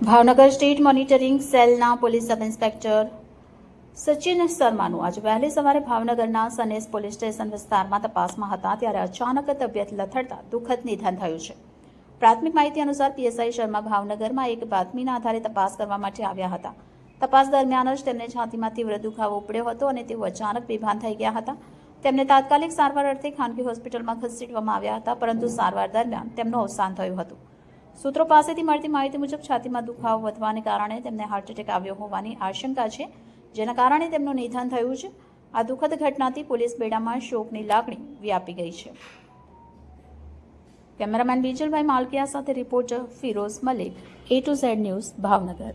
Bhavnagar state monitoring સેલના police sub inspector Sachin શર્માનું આજે વહેલી સવારે ભાવનગરના સનેસ પોલીસ સ્ટેશન વિસ્તારમાં તપાસમાં હતા ત્યારે અચાનક તબિયત લથડતા દુઃખદ નિધન થયું છે. પ્રાથમિક માહિતી અનુસાર પીએસઆઈ શર્મા ભાવનગરમાં એક બાતમીના આધારે તપાસ કરવા માટે આવ્યા હતા. તપાસ દરમિયાન જ તેમને છાતીમાં તીવ્ર દુખાવો ઉપડ્યો હતો અને તેઓ અચાનક બેભાન થઈ ગયા હતા. તેમને તાત્કાલિક સારવાર અર્થે ખાનગી હોસ્પિટલમાં ખસેડવામાં આવ્યા હતા, પરંતુ સારવાર દરમિયાન તેમનું અવસાન થયું હતું. સૂત્રો પાસેથી મળતી માહિતી મુજબ છાતીમાં દુખાવો વધવાને કારણે તેમને હાર્ટ એટેક આવ્યો હોવાની આશંકા છે, જેના કારણે તેમનું નિધન થયું છે. આ દુઃખદ ઘટનાથી પોલીસ બેડામાં શોકની લાગણી વ્યાપી ગઈ છે. કેમેરામેન બીજલભાઈ માલકિયા સાથે reporter Firoz Malik A to Z news, Bhavnagar.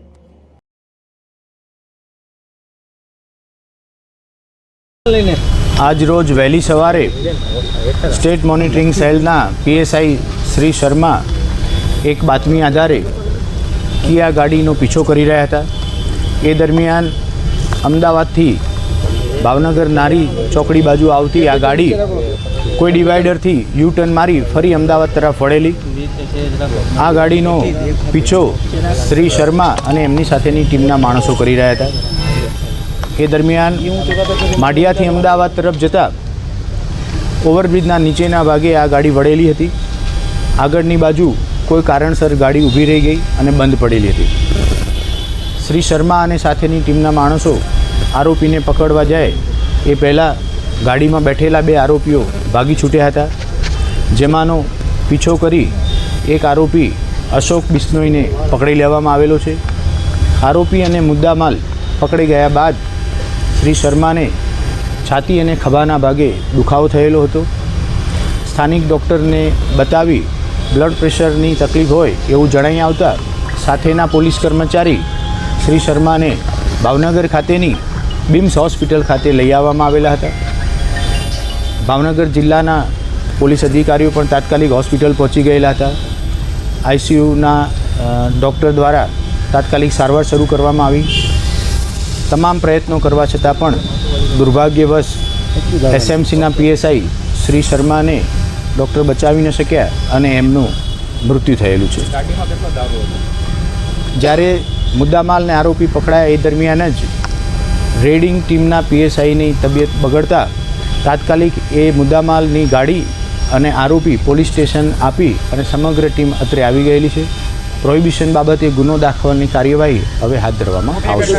આજ રોજ વહેલી સવારે સ્ટેટ મોનિટરિંગ સેલના પીએસઆઈ શ્રી શર્મા એક બાતમી આધારે કિયા ગાડીનો પીછો કરી રહ્યા હતા. એ દરમિયાન અમદાવાદથી ભાવનગર નારી ચોકડી બાજુ આવતી આ ગાડી કોઈ ડિવાઈડરથી યુ ટર્ન મારી ફરી અમદાવાદ તરફ વળેલી. આ ગાડીનો પીછો શ્રી શર્મા અને એમની સાથેની ટીમના માણસો કરી રહ્યા હતા. એ દરમિયાન માઢિયાથી અમદાવાદ તરફ જતાં ઓવરબ્રિજના નીચેના ભાગે આ ગાડી વળેલી હતી. આગળની બાજુ કોઈ કારણસર ગાડી ઊભી રહી ગઈ અને બંધ પડેલી હતી શ્રી શર્મા અને સાથેની ટીમના માણસો આરોપીને પકડવા જાય એ પહેલાં ગાડીમાં બેઠેલા બે આરોપીઓ ભાગી છૂટ્યા હતા. જેમાંનો પીછો કરી એક આરોપી અશોક બિશ્નોઈને પકડી લેવામાં આવેલો છે. આરોપી અને મુદ્દામાલ પકડી ગયા બાદ શ્રી શર્માને છાતી અને ખભાના ભાગે દુખાવો થયેલો હતો. સ્થાનિક ડૉક્ટરને બતાવી બ્લડ પ્રેશરની તકલીફ હોય એવું જણાઈ આવતા સાથેના પોલીસ કર્મચારી શ્રી શર્માને ભાવનગર ખાતેની બિમ્સ હોસ્પિટલ ખાતે લઈ આવવામાં આવેલા હતા. ભાવનગર જિલ્લાના પોલીસ અધિકારીઓ પણ તાત્કાલિક હોસ્પિટલ પહોંચી ગયેલા હતા. આઈસીયુના ડૉક્ટર દ્વારા તાત્કાલિક સારવાર શરૂ કરવામાં આવી. તમામ પ્રયત્નો કરવા છતાં પણ દુર્ભાગ્યવશ એસએમસીના પીએસઆઈ શ્રી શર્માને ડૉક્ટર બચાવી ન શક્યા અને એમનું મૃત્યુ થયેલું છે. જ્યારે મુદ્દામાલને આરોપી પકડાયા એ દરમિયાન જ રેડિંગ ટીમના પીએસઆઈની તબિયત બગડતા તાત્કાલિક એ મુદ્દામાલની ગાડી અને આરોપી પોલીસ સ્ટેશન આપી અને સમગ્ર ટીમ અત્રે આવી ગયેલી છે. પ્રોહિબિશન બાબતે ગુનો દાખવવાની કાર્યવાહી હવે હાથ ધરવામાં આવશે.